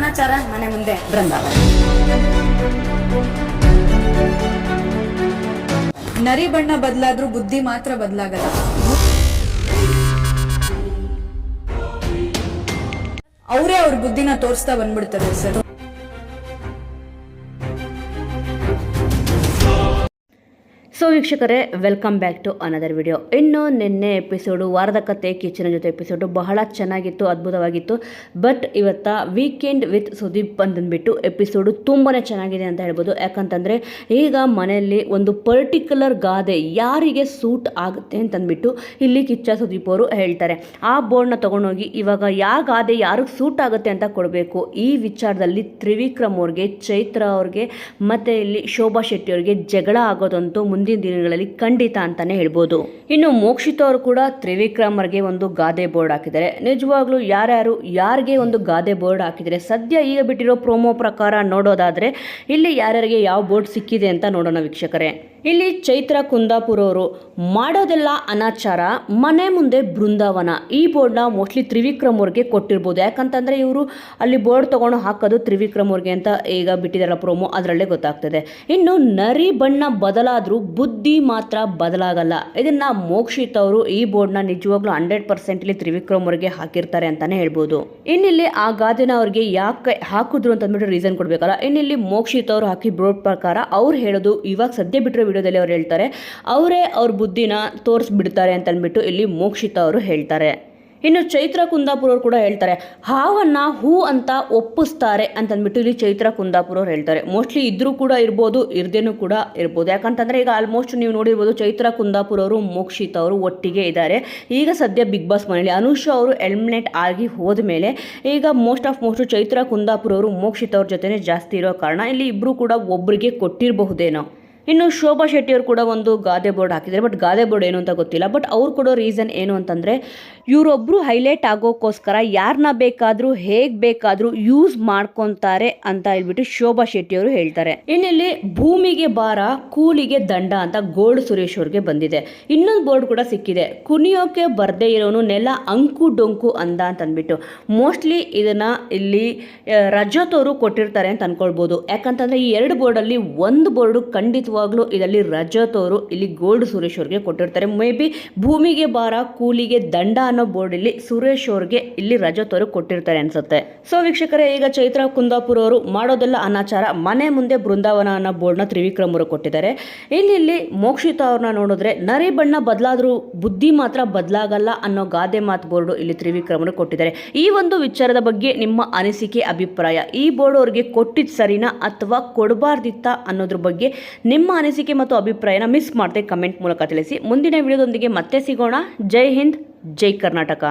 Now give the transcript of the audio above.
ಅನಾಚಾರ ಮನೆ ಮುಂದೆ. ಬೃಂದಾವನ ನರಿ ಬಣ್ಣ ಬದಲಾದ್ರೂ ಬುದ್ಧಿ ಮಾತ್ರ ಬದಲಾಗಲ್ಲ. ಅವರೇ ಅವ್ರ ಬುದ್ಧಿನ ತೋರಿಸ್ತಾ ಬಂದ್ಬಿಡ್ತಾರೆ ಸರ್. ಸೊ ವೀಕ್ಷಕರೇ welcome back to another video ಇನ್ನು ನಿನ್ನೆ ಎಪಿಸೋಡು ವಾರದ ಕತೆ ಕಿಚನ ಜೊತೆ ಎಪಿಸೋಡು ಬಹಳ ಚೆನ್ನಾಗಿತ್ತು, ಅದ್ಭುತವಾಗಿತ್ತು. ಬಟ್ ಇವತ್ತ ವೀಕೆಂಡ್ ವಿತ್ ಸುದೀಪ್ ಅಂತಂದ್ಬಿಟ್ಟು ಎಪಿಸೋಡು ತುಂಬಾ ಚೆನ್ನಾಗಿದೆ ಅಂತ ಹೇಳ್ಬೋದು. ಯಾಕಂತಂದರೆ, ಈಗ ಮನೆಯಲ್ಲಿ ಒಂದು ಪರ್ಟಿಕ್ಯುಲರ್ ಗಾದೆ ಯಾರಿಗೆ ಸೂಟ್ ಆಗುತ್ತೆ ಅಂತಂದ್ಬಿಟ್ಟು ಇಲ್ಲಿ ಕಿಚ್ಚ, ಸುದೀಪ್ ಅವರು ಹೇಳ್ತಾರೆ. ಆ ಬೋರ್ಡ್ನ ತೊಗೊಂಡೋಗಿ ಇವಾಗ ಯಾವ ಗಾದೆ ಯಾರಿಗೆ ಸೂಟ್ ಆಗುತ್ತೆ ಅಂತ ಕೊಡಬೇಕು? ಈ ವಿಚಾರದಲ್ಲಿ ತ್ರಿವಿಕ್ರಮ್ ಅವ್ರಿಗೆ, ಚೈತ್ರ ಅವ್ರಿಗೆ, ಮತ್ತು ಇಲ್ಲಿ ಶೋಭಾ ಶೆಟ್ಟಿ ಅವ್ರಿಗೆ ಜಗಳ ಆಗೋದಂತೂ ಮುಂದಿನ ದಿನಗಳಲ್ಲಿ ಖಂಡಿತ ಅಂತಾನೆ ಹೇಳ್ಬೋದು. ಇನ್ನು ಮೋಕ್ಷಿತ ಅವರು ಕೂಡ ತ್ರಿವಿಕ್ರಮರ್ಗೆ ಒಂದು ಗಾದೆ ಬೋರ್ಡ್ ಹಾಕಿದ್ದಾರೆ. ನಿಜವಾಗ್ಲೂ ಯಾರ್ಯಾರು ಯಾರಿಗೆ ಒಂದು ಗಾದೆ ಬೋರ್ಡ್ ಹಾಕಿದರೆ ಸದ್ಯ ಈಗ ಬಿಟ್ಟಿರೋ ಪ್ರೋಮೋ ಪ್ರಕಾರ ನೋಡೋದಾದ್ರೆ ಇಲ್ಲಿ ಯಾರ್ಯಾರಿಗೆ ಯಾವ ಬೋರ್ಡ್ ಸಿಕ್ಕಿದೆ ಅಂತ ನೋಡೋಣ ವೀಕ್ಷಕರೇ. ಇಲ್ಲಿ ಚೈತ್ರ ಕುಂದಾಪುರ ಅವರು, ಮಾಡೋದೆಲ್ಲ ಅನಾಚಾರ, ಮನೆ ಮುಂದೆ ಬೃಂದಾವನ. ಈ ಬೋರ್ಡ್ನ ಮೋಸ್ಟ್ಲಿ ತ್ರಿವಿಕ್ರಮ್ ಅವ್ರಿಗೆ ಕೊಟ್ಟಿರ್ಬೋದು. ಯಾಕಂತಂದ್ರೆ ಇವರು ಅಲ್ಲಿ ಬೋರ್ಡ್ ತಗೊಂಡು ಹಾಕೋದು ತ್ರಿವಿಕ್ರಮ್ ಅವ್ರಿಗೆ ಅಂತ ಈಗ ಬಿಟ್ಟಿದಾರಲ್ಲ ಪ್ರೋಮೋ, ಅದರಲ್ಲೇ ಗೊತ್ತಾಗ್ತದೆ. ಇನ್ನು ನರಿ ಬಣ್ಣ ಬದಲಾದರೂ ಬುದ್ಧಿ ಮಾತ್ರ ಬದಲಾಗಲ್ಲ. ಇದನ್ನ ಮೋಕ್ಷಿತ್ ಅವರು ಈ ಬೋರ್ಡ್ನ ನಿಜವಾಗ್ಲೂ ಹಂಡ್ರೆಡ್ ಪರ್ಸೆಂಟ್ ಇಲ್ಲಿ ತ್ರಿವಿಕ್ರಮ್ ಅವರಿಗೆ ಹಾಕಿರ್ತಾರೆ ಅಂತಾನೆ ಹೇಳ್ಬೋದು. ಇನ್ನಿಲ್ಲಿ ಆ ಗಾದೆನ ಅವ್ರಿಗೆ ಯಾಕೆ ಹಾಕಿದ್ರು ಅಂತ ಅಂದ್ಬಿಟ್ಟು ರೀಸನ್ ಕೊಡ್ಬೇಕಲ್ಲ. ಇನ್ನಿಲ್ಲಿ ಮೋಕ್ಷಿತ್ ಅವರು ಹಾಕಿ ಬೋರ್ಡ್ ಪ್ರಕಾರ ಅವ್ರು ಹೇಳೋದು ಇವಾಗ ಸದ್ಯ ಬಿಟ್ಟಿರೋ ವಿಡಿಯೋದಲ್ಲಿ ಅವ್ರು ಹೇಳ್ತಾರೆ, ಅವರೇ ಅವ್ರ ಬುದ್ಧಿನ ತೋರಿಸ್ಬಿಡ್ತಾರೆ ಅಂತ ಅಂದ್ಬಿಟ್ಟು ಇಲ್ಲಿ ಮೋಕ್ಷಿತ ಅವರು ಹೇಳ್ತಾರೆ. ಇನ್ನು ಚೈತ್ರ ಕುಂದಾಪುರ ಅವ್ರು ಕೂಡ ಹೇಳ್ತಾರೆ, ಹಾವನ್ನ ಹೂ ಅಂತ ಒಪ್ಪಿಸ್ತಾರೆ ಅಂತಂದ್ಬಿಟ್ಟು ಇಲ್ಲಿ ಚೈತ್ರ ಕುಂದಾಪುರ ಅವ್ರು ಹೇಳ್ತಾರೆ. ಮೋಸ್ಟ್ಲಿ ಇದ್ರೂ ಕೂಡ ಇರ್ಬೋದು, ಇರ್ದೇನೂ ಕೂಡ ಇರ್ಬೋದು. ಯಾಕಂತಂದ್ರೆ ಈಗ ಆಲ್ಮೋಸ್ಟ್ ನೀವು ನೋಡಿರ್ಬೋದು ಚೈತ್ರ ಕುಂದಾಪುರ ಅವರು ಮೋಕ್ಷಿತ ಅವರು ಒಟ್ಟಿಗೆ ಇದ್ದಾರೆ. ಈಗ ಸದ್ಯ ಬಿಗ್ ಬಾಸ್ ಮನೆಯಲ್ಲಿ ಅನುಷಾ ಅವರು ಎಲ್ಮಿನೇಟ್ ಆಗಿ ಹೋದ ಮೇಲೆ ಈಗ most of most Chaitra Kundapura ಅವರು ಮೋಕ್ಷಿತ ಅವ್ರ ಜೊತೆನೇ ಜಾಸ್ತಿ ಇರೋ ಕಾರಣ ಇಲ್ಲಿ ಇಬ್ರು ಕೂಡ ಒಬ್ಬರಿಗೆ ಕೊಟ್ಟಿರಬಹುದೇನೋ. ಇನ್ನು ಶೋಭಾ ಶೆಟ್ಟಿ ಅವರು ಕೂಡ ಒಂದು ಗಾದೆ ಬೋರ್ಡ್ ಹಾಕಿದ್ದಾರೆ. ಬಟ್ ಗಾದೆ ಬೋರ್ಡ್ ಏನು ಅಂತ ಗೊತ್ತಿಲ್ಲ. ಬಟ್ ಅವ್ರು ಕೊಡೋ ರೀಸನ್ ಏನು ಅಂತಂದರೆ ಇವರೊಬ್ಬರು ಹೈಲೈಟ್ ಆಗೋಕ್ಕೋಸ್ಕರ ಯಾರನ್ನ ಬೇಕಾದರೂ, ಹೇಗೆ ಬೇಕಾದರೂ ಯೂಸ್ ಮಾಡ್ಕೊತಾರೆ ಅಂತ ಹೇಳ್ಬಿಟ್ಟು ಶೋಭಾ ಶೆಟ್ಟಿ ಅವರು ಹೇಳ್ತಾರೆ. ಇನ್ನಿಲ್ಲಿ ಭೂಮಿಗೆ ಬಾರ ಕೂಲಿಗೆ ದಂಡ ಅಂತ ಗೋಲ್ಡ್ ಸುರೇಶ್ ಅವ್ರಿಗೆ ಬಂದಿದೆ. ಇನ್ನೊಂದು ಬೋರ್ಡ್ ಕೂಡ ಸಿಕ್ಕಿದೆ. ಕುಣಿಯೋಕೆ ಬರದೇ ಇರೋನು ನೆಲ ಅಂಕು ಡೊಂಕು ಅಂದ ಅಂತ ಅಂದ್ಬಿಟ್ಟು ಮೋಸ್ಟ್ಲಿ ಇದನ್ನ ಇಲ್ಲಿ, ರಜತ್ ಅವರು ಕೊಟ್ಟಿರ್ತಾರೆ ಅಂತ ಅನ್ಕೊಳ್ಬೋದು. ಯಾಕಂತಂದ್ರೆ ಈ ಎರಡು ಬೋರ್ಡಲ್ಲಿ ಒಂದು ಬೋರ್ಡು ಖಂಡಿತವಾಗ್ಲೂ ಇದರಲ್ಲಿ ರಜತ್ ಅವರು ಇಲ್ಲಿ ಗೋಲ್ಡ್ ಸುರೇಶ್ ಅವ್ರಿಗೆ ಕೊಟ್ಟಿರ್ತಾರೆ. ಮೇ ಬಿ ಭೂಮಿಗೆ ಬಾರ ಕೂಲಿಗೆ ದಂಡ ಅನ್ನೋ ಬೋರ್ಡ್ ಇಲ್ಲಿ ಸುರೇಶ್ ಅವ್ರಿಗೆ ಇಲ್ಲಿ ರಜತ್ ಅವರು ಕೊಟ್ಟಿರ್ತಾರೆ ಅನ್ಸುತ್ತೆ. ಸೊ ವೀಕ್ಷಕರೇ, ಈಗ ಚೈತ್ರ ಕುಂದಾಪುರ ಅವರು ಮಾಡೋದೆಲ್ಲ ಅನಾಚಾರ, ಮನೆ ಮುಂದೆ ಬೃಂದಾವನ ಅನ್ನೋ ಬೋರ್ಡ್ನ ತ್ರಿವಿಕ್ರಮ್ ಅವರು ಕೊಟ್ಟಿದ್ದಾರೆ. ಇಲ್ಲಿ ಇಲ್ಲಿ ಮೋಕ್ಷಿತ ಅವ್ರನ್ನ ನೋಡಿದ್ರೆ, ನರಿ ಬಣ್ಣ ಬದಲಾದರೂ ಬುದ್ಧಿ ಮಾತ್ರ ಬದಲಾಗಲ್ಲ ಅನ್ನೋ ಗಾದೆ ಮಾತು ಬೋರ್ಡು ಇಲ್ಲಿ ತ್ರಿವಿಕ್ರಮ್ ಅವರು ಕೊಟ್ಟಿದ್ದಾರೆ. ಈ ಒಂದು ವಿಚಾರದ ಬಗ್ಗೆ ನಿಮ್ಮ ಅನಿಸಿಕೆ, ಅಭಿಪ್ರಾಯ, ಈ ಬೋರ್ಡ್ ಅವ್ರಿಗೆ ಕೊಟ್ಟಿದ್ದು ಸರಿನಾ ಅಥವಾ ಕೊಡಬಾರ್ದಿತ್ತ ಅನ್ನೋದ್ರ ಬಗ್ಗೆ ನಿಮ್ಮ ಅನಿಸಿಕೆ ಮತ್ತು ಅಭಿಪ್ರಾಯನ ಮಿಸ್ ಮಾಡದೆ ಕಮೆಂಟ್ ಮೂಲಕ ತಿಳಿಸಿ. ಮುಂದಿನ ವಿಡಿಯೋದೊಂದಿಗೆ ಮತ್ತೆ ಸಿಗೋಣ. ಜೈ ಹಿಂದ್, ಜೈ ಕರ್ನಾಟಕ.